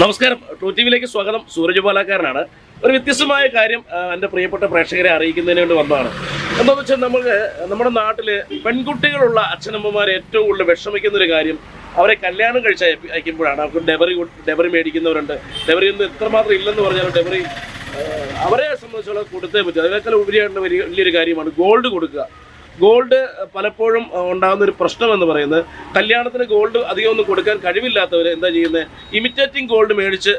നമസ്കാരം. To T വിയിലേക്ക് സ്വാഗതം. സൂരജ് പാലാക്കാരനാണ്. ഒരു വ്യത്യസ്തമായ കാര്യം എന്റെ പ്രിയപ്പെട്ട പ്രേക്ഷകരെ അറിയിക്കുന്നതിന് വേണ്ടി വന്നതാണ്. എന്താണെന്ന് വെച്ചാൽ നമുക്ക് നമ്മുടെ നാട്ടിൽ പെൺകുട്ടികളുള്ള അച്ഛനമ്മമാർ ഏറ്റവും കൂടുതൽ വിഷമിക്കുന്ന ഒരു കാര്യം അവരെ കല്യാണം കഴിച്ച് അയക്കുമ്പോഴാണ്. അവർക്ക് ഡെബറി ഡെബറി മേടിക്കുന്നവരുണ്ട്. ഡെബറി ഒന്നും എത്രമാത്രം ഇല്ലെന്ന് പറഞ്ഞാലും ഡെബറി അവരെ സംബന്ധിച്ചുള്ള കൊടുത്തേ പറ്റും. അതിനേക്കാൾ ഉപരിയായിട്ടുള്ള വലിയ വലിയൊരു കാര്യമാണ് ഗോൾഡ് കൊടുക്കുക. ഗോൾഡ് പലപ്പോഴും ഉണ്ടാകുന്ന ഒരു പ്രശ്നം എന്ന് പറയുന്നത് കല്യാണത്തിന് ഗോൾഡ് അധികം ഒന്നും കൊടുക്കാൻ കഴിവില്ലാത്തവർ എന്താ ചെയ്യുന്നത് ഇമിറ്റേറ്റിംഗ് ഗോൾഡ് മേടിച്ച്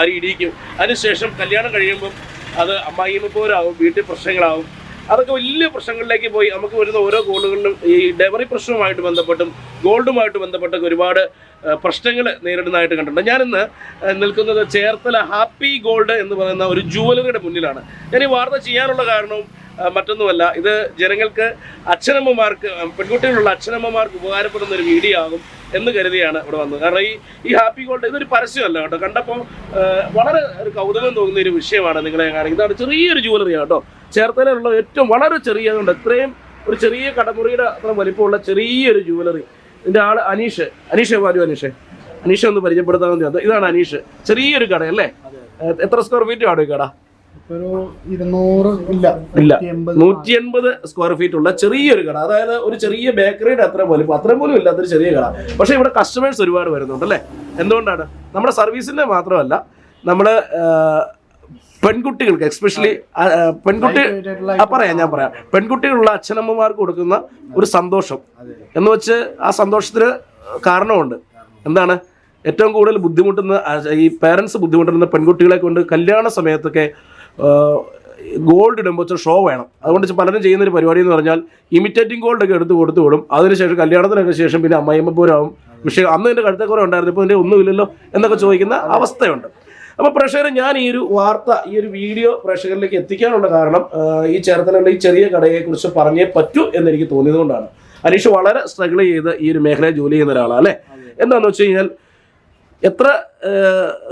അരി ഇടിയിക്കും. അതിനുശേഷം കല്യാണം കഴിയുമ്പം അത് അമ്മായിമ്മപ്പോരാകും വീട്ടിൽ പ്രശ്നങ്ങളാവും. അതൊക്കെ വലിയ പ്രശ്നങ്ങളിലേക്ക് പോയി. നമുക്ക് വരുന്ന ഓരോ ഗോൾഡുകളിലും ഈ ഡെവറി പ്രശ്നവുമായിട്ട് ബന്ധപ്പെട്ടും ഗോൾഡുമായിട്ട് ബന്ധപ്പെട്ടൊക്കെ ഒരുപാട് പ്രശ്നങ്ങൾ നേരിടുന്നതായിട്ട് കണ്ടിട്ടുണ്ട്. ഞാനിന്ന് നിൽക്കുന്നത് ചേർത്തല ഹാപ്പി ഗോൾഡ് എന്ന് പറയുന്ന ഒരു ജുവലറിയുടെ മുന്നിലാണ്. ഞാൻ ഈ വാർത്ത ചെയ്യാനുള്ള കാരണവും മറ്റൊന്നുമല്ല ഇത് ജനങ്ങൾക്ക് അച്ഛനമ്മമാർക്ക് പെൺകുട്ടികളുള്ള അച്ഛനമ്മമാർക്ക് ഉപകാരപ്പെടുന്ന ഒരു വീഡിയോ ആകും എന്ന് കരുതിയാണ് ഇവിടെ വന്നത്. കാരണം ഈ ഈ ഹാപ്പി ഗോൾഡ് ഇതൊരു പരസ്യമല്ല കേട്ടോ. കണ്ടപ്പോൾ വളരെ ഒരു കൗതുകം തോന്നുന്ന ഒരു വിഷയമാണ് നിങ്ങളെ കാണിക്കുന്നത് ഇതാണ് ചെറിയൊരു ജുവലറിയാണ് കേട്ടോ. ചേർത്തലയിലുള്ള ഏറ്റവും വളരെ ചെറിയ അതുകൊണ്ട് ഇത്രയും ഒരു ചെറിയ കടമുറിയുടെ അത്ര വലിപ്പമുള്ള ചെറിയൊരു ജുവലറി ഇതിന്റെ ആൾ അനീഷ്. അനീഷ് വാരു അനീഷ്? അനീഷ് ഒന്ന് പരിചയപ്പെടുത്താമെന്ന് ഇതാണ് അനീഷ്. ചെറിയൊരു കട അല്ലേ എത്ര സ്ക്വയർ ഫീറ്റ് ആണ് ഈ കട? ഒരു ഇരുന്നൂറ് ഇല്ല ഇല്ല. നൂറ്റി എൺപത് സ്ക്വയർ ഫീറ്റ് ഉള്ള ചെറിയൊരു കട. അതായത് ഒരു ചെറിയ ബേക്കറിയുടെ അത്ര പോലും അത്ര പോലും ഇല്ലാത്തൊരു ചെറിയ കട. പക്ഷെ ഇവിടെ കസ്റ്റമേഴ്സ് ഒരുപാട് വരുന്നുണ്ട് അല്ലേ എന്തുകൊണ്ടാണ്? നമ്മുടെ സർവീസിന്റെ മാത്രമല്ല നമ്മൾ പെൺകുട്ടികൾക്ക് എക്സ്പെഷ്യലി പെൺകുട്ടി പറയാം ഞാൻ പറയാം. പെൺകുട്ടികളുള്ള അച്ഛനമ്മമാർക്ക് കൊടുക്കുന്ന ഒരു സന്തോഷം എന്ന് വെച്ച് ആ സന്തോഷത്തിന് കാരണമുണ്ട്. എന്താണ്? ഏറ്റവും കൂടുതൽ ബുദ്ധിമുട്ടുന്ന ഈ പേരൻസ് ബുദ്ധിമുട്ടുന്ന പെൺകുട്ടികളെ കൊണ്ട് കല്യാണ സമയത്തൊക്കെ ഗോൾഡ് ഇടുമ്പോൾ വെച്ചാൽ ഷോ വേണം. അതുകൊണ്ട് പലരും ചെയ്യുന്ന ഒരു പരിപാടി എന്ന് പറഞ്ഞാൽ ഇമിറ്റേറ്റിംഗ് ഗോൾഡ് ഒക്കെ എടുത്ത് കൊടുത്തു വിടും. അതിനുശേഷം കല്യാണത്തിനൊക്കെ ശേഷം പിന്നെ അമ്മയമ്മ പൂരാവും വിഷയം അന്ന് എന്റെ കഴുത്തക്കുറവ് കുറേ ഉണ്ടായിരുന്നു. ഇപ്പോൾ എന്റെ ഒന്നുമില്ലല്ലോ എന്നൊക്കെ ചോദിക്കുന്ന അവസ്ഥയുണ്ട്. അപ്പോൾ പ്രേക്ഷകരെ ഞാൻ ഈ ഒരു വാർത്ത ഈ ഒരു വീഡിയോ പ്രേക്ഷകരിലേക്ക് എത്തിക്കാനുള്ള കാരണം ഈ ചേർത്തലുള്ള ഈ ചെറിയ കടയെക്കുറിച്ച് പറഞ്ഞേ പറ്റൂ എന്നെനിക്ക് തോന്നിയതുകൊണ്ടാണ്. അനീഷ് വളരെ സ്ട്രഗിൾ ചെയ്ത് ഈ ഒരു മേഖലയിൽ ജോലി ചെയ്യുന്ന ഒരാളാണ് അല്ലേ? എന്താണെന്ന് വെച്ച് കഴിഞ്ഞാൽ എത്ര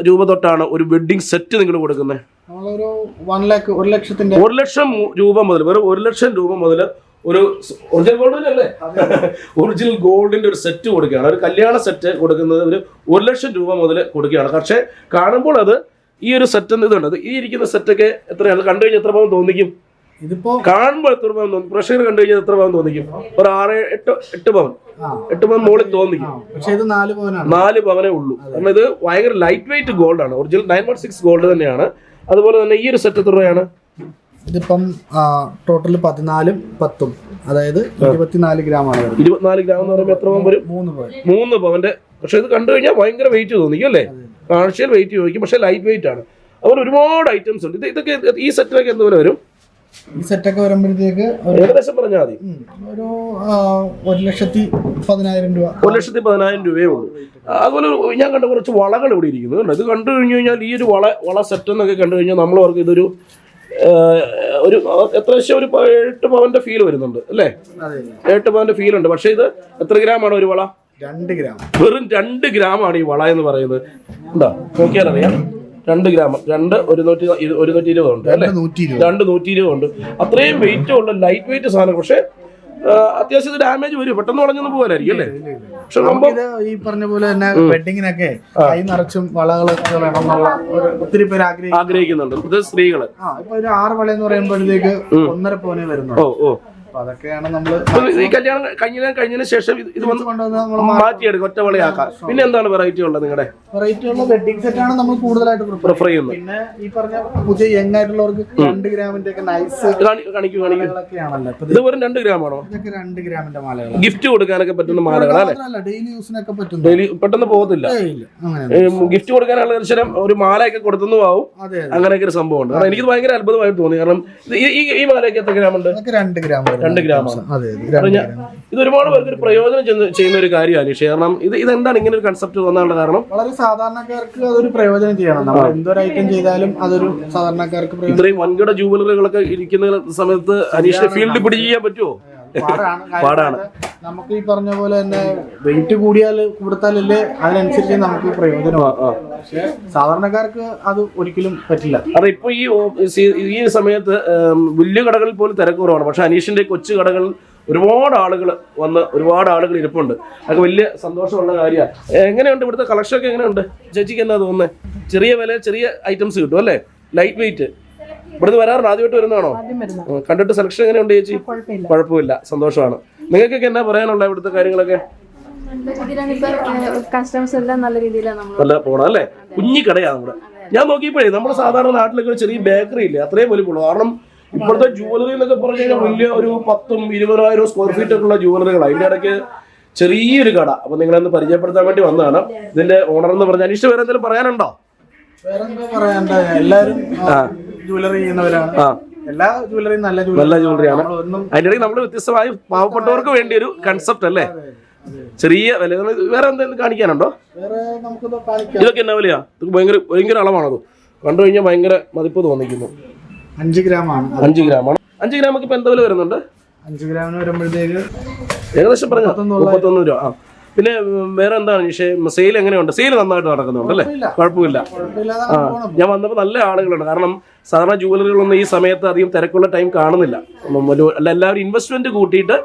രൂപ തൊട്ടാണ് ഒരു വെഡ്ഡിങ് സെറ്റ് നിങ്ങൾ കൊടുക്കുന്നത്? നമ്മളൊരു വൺ ലാക്ക് ഒരു ലക്ഷത്തിന്റെ ഒരു ലക്ഷം രൂപ മുതൽ വെറും ഒരു ലക്ഷം രൂപ മുതൽ ഒരു ഒറിജിനൽ ഗോൾഡ് അല്ലേ ഒറിജിനൽ ഗോൾഡിന്റെ ഒരു സെറ്റ് കൊടുക്കുകയാണ്. ഒരു കല്യാണ സെറ്റ് കൊടുക്കുന്നത് ഒരു ഒരു ലക്ഷം രൂപ മുതൽ കൊടുക്കുകയാണ്. പക്ഷേ കാണുമ്പോൾ അത് ഈ ഒരു സെറ്റ് ഇതുണ്ട്. ഈ ഇരിക്കുന്ന സെറ്റൊക്കെ എത്രയാണ്? കണ്ടു കഴിഞ്ഞാൽ എത്ര പവൻ തോന്നിക്കും? ഇതിപ്പോ കാണുമ്പോൾ എത്ര പവൻ തോന്നും? പ്രഷർ കണ്ടു കഴിഞ്ഞാൽ എത്ര പവൻ തോന്നിക്കും? ഒരു ആറ് എട്ട് എട്ട് പവൻ. എട്ട് പവൻ മുകളിൽ തോന്നിക്കും. പക്ഷേ ഇത് നാല് പവനാണ്. നാല് പവനേ ഉള്ളൂ. കാരണം ഇത് ഭയങ്കര ലൈറ്റ് വെയിറ്റ് ഗോൾഡ് ആണ്. Original nine one six gold തന്നെയാണ്. അതുപോലെ തന്നെ ഈ ഒരു സെറ്റ് എത്ര രൂപയാണ്? ഇതിപ്പം ടോട്ടൽ പതിനാലും പത്തും. അതായത് ഇരുപത്തിനാല് ഗ്രാം ആണ് ഇരുപത്തിനാല് ഗ്രാം എന്ന് പറയുമ്പോൾ എത്ര പവൻ വരും? മൂന്ന് പവൻ. മൂന്ന് പവന്റെ പക്ഷെ ഇത് കണ്ടു കഴിഞ്ഞാൽ ഭയങ്കര വെയിറ്റ് തോന്നിക്കും അല്ലേ? കാഴ്ചയിൽ വെയിറ്റ് ചോദിക്കും പക്ഷെ ലൈറ്റ് വെയിറ്റ് ആണ്. അതുപോലെ ഒരുപാട് ഐറ്റംസ് ഉണ്ട്. ഇത് ഇതൊക്കെ ഈ സെറ്റിലൊക്കെ എന്തുപോലെ വരും? ഈ സെറ്റൊക്കെ വരുമ്പോഴത്തേക്ക് ഒരു ഏകദേശം പറഞ്ഞാൽ മതി. ഒരു ഒരു ലക്ഷത്തി പതിനായിരം രൂപ. ഒരു ലക്ഷത്തി പതിനായിരം രൂപയേ ഉള്ളൂ. അതുപോലെ ഞാൻ കണ്ട കുറച്ച് വളകൾ ഇവിടെ ഇരിക്കുന്നു കണ്ടോ? ഇത് കണ്ടു കഴിഞ്ഞു കഴിഞ്ഞാൽ ഈ ഒരു വള വള സെറ്റ് എന്നൊക്കെ കണ്ടു കഴിഞ്ഞാൽ നമ്മൾ അവർക്ക് ഇതൊരു ഒരു എത്ര ലക്ഷം? ഒരു എട്ട് പവന്റെ ഫീൽ വരുന്നുണ്ട് അല്ലേ? എട്ട് പവന്റെ ഫീൽ ഉണ്ട്. പക്ഷേ ഇത് എത്ര ഗ്രാമാണ് ഒരു വള? രണ്ട് ഗ്രാം. വെറും രണ്ട് ഗ്രാമാണ് ഈ വള എന്ന് പറയുന്നത്. എന്താ നോക്കിയാൽ അറിയാം. രണ്ട് ഗ്രാം രണ്ട് ഒരു നൂറ്റി ഇരു- ഒരു നൂറ്റി ഇരുപത് ഉണ്ട് അല്ലേ? രണ്ട് നൂറ്റി ഇരുപത് ഉണ്ട്. അത്രയും വെയിറ്റ് ഉള്ള ലൈറ്റ് വെയിറ്റ് സാധനം. പക്ഷേ അത്യാവശ്യം ഡാമേജ് വരും. പെട്ടെന്ന് ഉടഞ്ഞൊന്നും പോകാനായിരിക്കും അല്ലേ? പക്ഷെ നമ്മൾ ഈ പറഞ്ഞ പോലെ തന്നെ വെഡിങ്ങിനൊക്കെ കൈ നിറച്ചും വളകളൊക്കെ വേണം ഒരു ഒത്തിരി പേര് ആഗ്രഹിക്കുന്നുണ്ട്. സ്ത്രീകൾ. ഇപ്പൊ ഒരു ആറ് വള എന്ന് പറയുമ്പോഴത്തേക്ക് ഒന്നര പോലെ വരുന്നുണ്ട്. ഓ ഓ. അതൊക്കെയാണ് നമ്മൾ ഈ കല്യാണം കഴിഞ്ഞ കഴിഞ്ഞതിന് ശേഷം ഇത് ഇത് വന്ന് മാറ്റിയെടുക്കും പിന്നെ എന്താണ് വെറൈറ്റി ഉള്ളത് നിങ്ങളുടെ വെറൈറ്റി ഉള്ള വെഡിങ് സെറ്റ് ആണ് നമ്മൾ കൂടുതലായിട്ട് പ്രിഫർ പ്രിഫർ ചെയ്യുന്നത്. പിന്നെ ഈ പറഞ്ഞ പുതിയ യങ് ആയിട്ടുള്ളവർക്ക് രണ്ട് ഗ്രാമിന്റെ ഒക്കെ നൈസ് കാണി- കാണിക്കൂ കാണിക്കൂ. മാലകളൊക്കെയാണല്ലോ ഇപ്പൊ ഇത് വെറും രണ്ട് ഗ്രാമാണോ? ഇതൊക്കെ രണ്ട് ഗ്രാമിന്റെ മാലകളാണ് ഗിഫ്റ്റ് കൊടുക്കാനൊക്കെ പറ്റുന്ന മാലകളെ അല്ലേ? മാത്രമല്ല ഡെയിലി യൂസിനൊക്കെ പറ്റുന്നു ഡെയിലി പെട്ടെന്ന് പോകത്തില്ല. ഏയ് ഇല്ല അങ്ങനെ ഗിഫ്റ്റ് കൊടുക്കാനുള്ള ദർശനം ഒരു മാലയൊക്കെ കൊടുത്തു ആവും. അതെ അതെ. അങ്ങനെയൊക്കെ ഒരു സംഭവം ഉണ്ട് കാരണം എനിക്ക് ഭയങ്കര അത്ഭുതമായിട്ട് തോന്നി. കാരണം ഇത് ഈ- ഈ ഈ മാലയൊക്കെ എത്ര ഗ്രാമുണ്ട്? രണ്ട് ഗ്രാം രണ്ട് ഗ്രാമമാണ് ഇത് ഒരുപാട് പേർക്ക് ഒരു പ്രയോജനം ചെയ്യുന്ന- ഒരു കാര്യമാണ് അനീഷ് കാരണം ഇത് ഇതെന്താണ് ഇങ്ങനെ ഒരു കൺസെപ്റ്റ് തോന്നാനുള്ള കാരണം? വളരെ സാധാരണക്കാർക്ക് അതൊരു പ്രയോജനം ചെയ്യണം. നമ്മൾ എന്തൊരു ഐറ്റം ചെയ്താലും അതൊരു സാധാരണക്കാർക്ക് ഇത്രയും വൻകിട ജൂവലറികളൊക്കെ ഇരിക്കുന്ന സമയത്ത് അനീഷിന്റെ ഫീൽഡ് പിടിച്ച് ചെയ്യാൻ പറ്റുമോ പാടാണ്. നമുക്ക് ഈ പറഞ്ഞ പോലെ തന്നെ വെയിറ്റ് കൂടിയാൽ കൊടുത്താലല്ലേ അതിനനുസരിച്ച് നമുക്ക് പ്രയോജനമാകും പക്ഷെ സാധാരണക്കാർക്ക് അത് ഒരിക്കലും പറ്റില്ല. അതെ ഇപ്പൊ ഈ ഈ സമയത്ത് വലിയ കടകളിൽ പോലും തിരക്ക് കുറവാണ്. പക്ഷെ അനീഷിന്റെ കൊച്ചു കടകൾ ഒരുപാട് ആളുകൾ വന്ന് ഒരുപാട് ആളുകൾ ഇരിപ്പുണ്ട്. അതൊക്കെ വലിയ സന്തോഷമുള്ള കാര്യമാണ് എങ്ങനെയുണ്ട് ഇവിടുത്തെ കളക്ഷൻ ഒക്കെ എങ്ങനെയുണ്ട്? ചേച്ചിക്ക് എന്നാ തോന്നുന്നത് ചെറിയ വില ചെറിയ ഐറ്റംസ് കിട്ടും അല്ലേ? ലൈറ്റ് വെയിറ്റ് ഇവിടുന്ന് വരാറുണ്ട് ആദ്യമായിട്ട് വരുന്നതാണോ? കണ്ടിട്ട് സെലക്ഷൻ എങ്ങനെയുണ്ട് ചേച്ചി? കുഴപ്പമില്ല. സന്തോഷമാണ്. നിങ്ങൾക്കൊക്കെ എന്നാ പറയാനുള്ള ഇവിടുത്തെ കാര്യങ്ങളൊക്കെ? കസ്റ്റമേഴ്സ് എല്ലാം നല്ല രീതിയിലാണ് നമ്മൾ നല്ല പോണം അല്ലേ? കുഞ്ഞി കടയാണ് നമ്മുടെ ഞാൻ നോക്കിയപ്പോഴേ നമ്മുടെ സാധാരണ നാട്ടിലൊക്കെ ഒരു ചെറിയ ബേക്കറി ഇല്ലേ? അത്രയും വലിപ്പമുള്ളൂ കാരണം ഇപ്പോഴത്തെ ജുവലറി എന്നൊക്കെ പറഞ്ഞു കഴിഞ്ഞാൽ വലിയ ഒരു പത്തും ഇരുപതിനായിരം സ്ക്വയർ ഫീറ്റ് ഒക്കെ ഉള്ള ജുവലറികളാണ് അതിന്റെ ഇടയ്ക്ക് ചെറിയൊരു കട. അപ്പൊ നിങ്ങളെ ഒന്ന് പരിചയപ്പെടുത്താൻ വേണ്ടി വന്നതാണ്. ഇതിന്റെ ഓണർ എന്ന് പറഞ്ഞാൽ അനീഷ് വേറെ എന്തെങ്കിലും പറയാനുണ്ടോ? വേറെ എന്താ പറയാ എല്ലാവരും ജുവലറി ചെയ്യുന്നവരാണ്. ആ. എല്ലാ നല്ല നല്ല ജുവലറിയാണ് അതിന്റെ അതിന്റെ ഇടയ്ക്ക് നമ്മൾ വ്യത്യസ്തമായി പാവപ്പെട്ടവർക്ക് വേണ്ടി ഒരു കൺസെപ്റ്റ് അല്ലേ? ചെറിയ വില. വേറെ എന്തെങ്കിലും കാണിക്കാനുണ്ടോ? ഇതൊക്കെ എന്നാ വിലയാ? ഇത് ഭയങ്കര ഭയങ്കര അളവാണത്. കണ്ടു കഴിഞ്ഞാൽ ഭയങ്കര മതിപ്പ് തോന്നിക്കുന്നു. അഞ്ച് ഗ്രാമാണ്. അഞ്ച് ഗ്രാമാണ്. അഞ്ച് ഗ്രാമൊക്കെ ഇപ്പൊ എന്താ വില വരുന്നുണ്ട്? അഞ്ച് ഗ്രാമിന് വരുമ്പോഴത്തേക്ക് ഏകദേശം പറഞ്ഞു? മുപ്പത്തൊന്ന് രൂപ. ആ. പിന്നെ വേറെ എന്താണ് പക്ഷേ സെയിൽ എങ്ങനെയുണ്ട്? സെയിൽ നന്നായിട്ട് നടക്കുന്നുണ്ട് അല്ലേ? കുഴപ്പമില്ല. ആ ഞാൻ വന്നപ്പോൾ നല്ല ആളുകളുണ്ട്. കാരണം സാധാരണ ജുവലറികളൊന്നും ഈ സമയത്ത് അധികം തിരക്കുള്ള ടൈം കാണുന്നില്ല. അല്ല എല്ലാവരും ഇൻവെസ്റ്റ്മെന്റ് കൂട്ടിയിട്ട്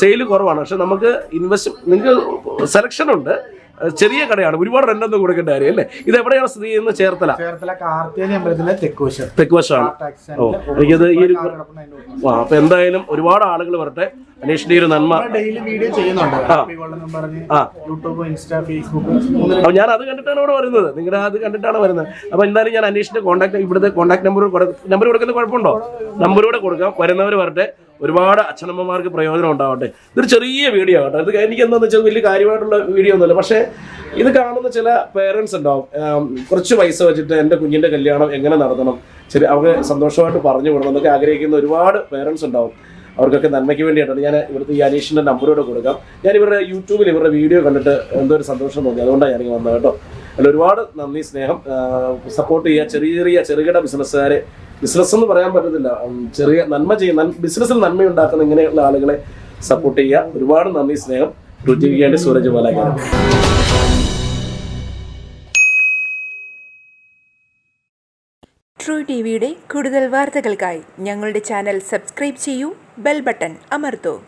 സെയിൽ കുറവാണ്. പക്ഷെ നമുക്ക് ഇൻവെസ്റ്റ് നിങ്ങൾക്ക് സെലക്ഷൻ ഉണ്ട്. ചെറിയ കടയാണ്. ഒരുപാട് റെന്റ് ഒന്നും കൊടുക്കേണ്ട കാര്യം അല്ലേ ഇത് എവിടെയാണ് സ്ഥിതി ചെയ്യുന്നത്? ചേർത്തല. ചേർത്തല അമ്പലത്തിലെ തെക്കുവശം ഓ എനിക്കത് ഈ ഒരു ആ അപ്പൊ എന്തായാലും ഒരുപാട് ആളുകൾ വരട്ടെ. അനീഷിന്റെ ഒരു നന്മ. ഡെയിലി വീഡിയോ ചെയ്യുന്നുണ്ട്. ആ. യൂട്യൂബ് ഇൻസ്റ്റാ ഫേസ്ബുക്ക് അപ്പൊ ഞാൻ അത് കണ്ടിട്ടാണ് ഇവിടെ വരുന്നത്. നിങ്ങളുടെ അത് കണ്ടിട്ടാണ് വരുന്നത്. അപ്പൊ എന്തായാലും ഞാൻ അന്വേഷിച്ചിട്ട് കോൺടാക്ട് ഇവിടുത്തെ കോൺടാക്ട് നമ്പർ നമ്പർ കൊടുക്കുന്ന കുഴപ്പമുണ്ടോ? നമ്പർ കൂടെ കൊടുക്കാം. വരുന്നവർ വരട്ടെ. ഒരുപാട് അച്ഛനമ്മമാർക്ക് പ്രയോജനം ഉണ്ടാവട്ടെ. ഇതൊരു ചെറിയ വീഡിയോ ആകട്ടെ. ഇത് എനിക്ക് എന്താണെന്ന് വെച്ചാൽ വലിയ കാര്യമായിട്ടുള്ള വീഡിയോ ഒന്നുമില്ല. പക്ഷേ ഇത് കാണുന്ന ചില പേരൻസ് ഉണ്ടാവും. കുറച്ച് പൈസ വെച്ചിട്ട് എന്റെ കുഞ്ഞിന്റെ കല്യാണം എങ്ങനെ നടത്തണം? ചെറിയ അവർക്ക് സന്തോഷമായിട്ട് പറഞ്ഞു വിടണം എന്നൊക്കെ ആഗ്രഹിക്കുന്ന ഒരുപാട് പേരൻസ് ഉണ്ടാവും. അവർക്കൊക്കെ നന്മയ്ക്ക് വേണ്ടിയിട്ടാണ് ഞാൻ ഇവിടുത്തെ ഈ അനീഷിന്റെ നമ്പറോടെ കൊടുക്കാം. ഞാൻ ഇവരുടെ യൂട്യൂബിൽ ഇവരുടെ വീഡിയോ കണ്ടിട്ട് എന്തോ ഒരു സന്തോഷം തോന്നി. അതുകൊണ്ടാണ് ഞാനിങ്ങനെ വന്നത് കേട്ടോ. അതിൽ ഒരുപാട് നന്ദി സ്നേഹം. സപ്പോർട്ട് ചെയ്യുക ചെറിയ ചെറിയ ചെറുകിട ബിസിനസ്സുകാരെ ബിസിനസ് എന്ന് പറയാൻ പറ്റത്തില്ല. ചെറിയ നന്മ ചെയ്യുന്ന ബിസിനസ്സിൽ നന്മ ഉണ്ടാക്കുന്ന ഇങ്ങനെയുള്ള ആളുകളെ സപ്പോർട്ട് ചെയ്യുക. ഒരുപാട് നന്ദി സ്നേഹം. രുചിക്കേണ്ടി സൂരജ് പാലാക്കാരൻ ട്രൂ ടി വിയുടെ കൂടുതൽ വാർത്തകൾക്കായി ഞങ്ങളുടെ ചാനൽ സബ്സ്ക്രൈബ് ചെയ്യൂ ബെൽ ബട്ടൺ അമർത്തൂ.